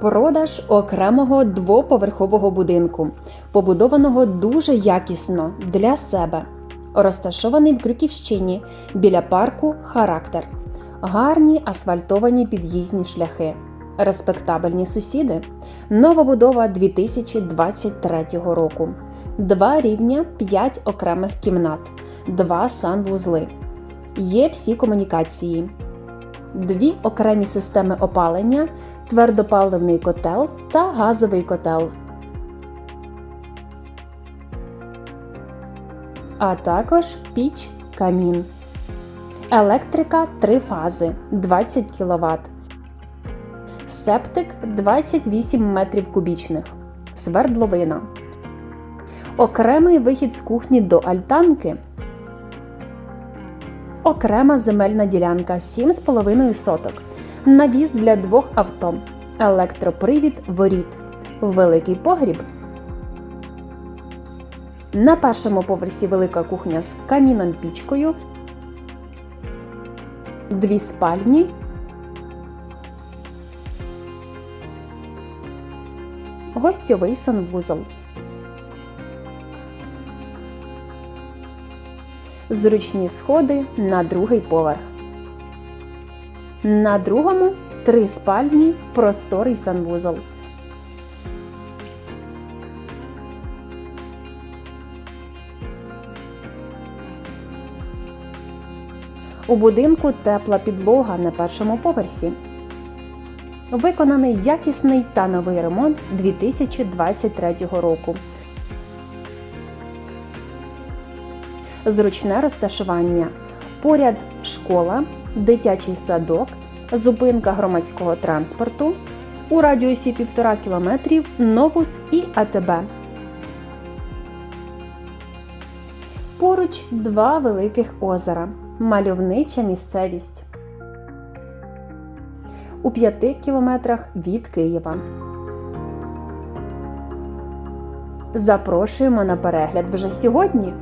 Продаж окремого двоповерхового будинку, побудованого дуже якісно для себе, розташований в Крюківщині біля парку Характер, гарні асфальтовані під'їзні шляхи, респектабельні сусіди, новобудова 2023 року, два рівня, 5 окремих кімнат, два санвузли. Є всі комунікації, дві окремі системи опалення твердопаливний котел та газовий котел. А також піч камін. Електрика 3 фази 20 кВт. Септик 28 метрів кубічних. Свердловина. Окремий вихід з кухні до альтанки. Окрема земельна ділянка 7,5 соток. Навіс для двох авто, електропривід воріт, великий погріб. На першому поверсі велика кухня з каміном пічкою, дві спальні, гостьовий санвузол. Зручні сходи на другий поверх. На другому три спальні, просторий санвузол. У будинку тепла підлога на першому поверсі. Виконаний якісний та новий ремонт 2023 року. Зручне розташування. Поряд школа, дитячий садок, зупинка громадського транспорту. У радіусі 1,5 км Новус і АТБ. Поруч два великих озера. Мальовнича місцевість. У 5 кілометрах від Києва. Запрошуємо на перегляд вже сьогодні.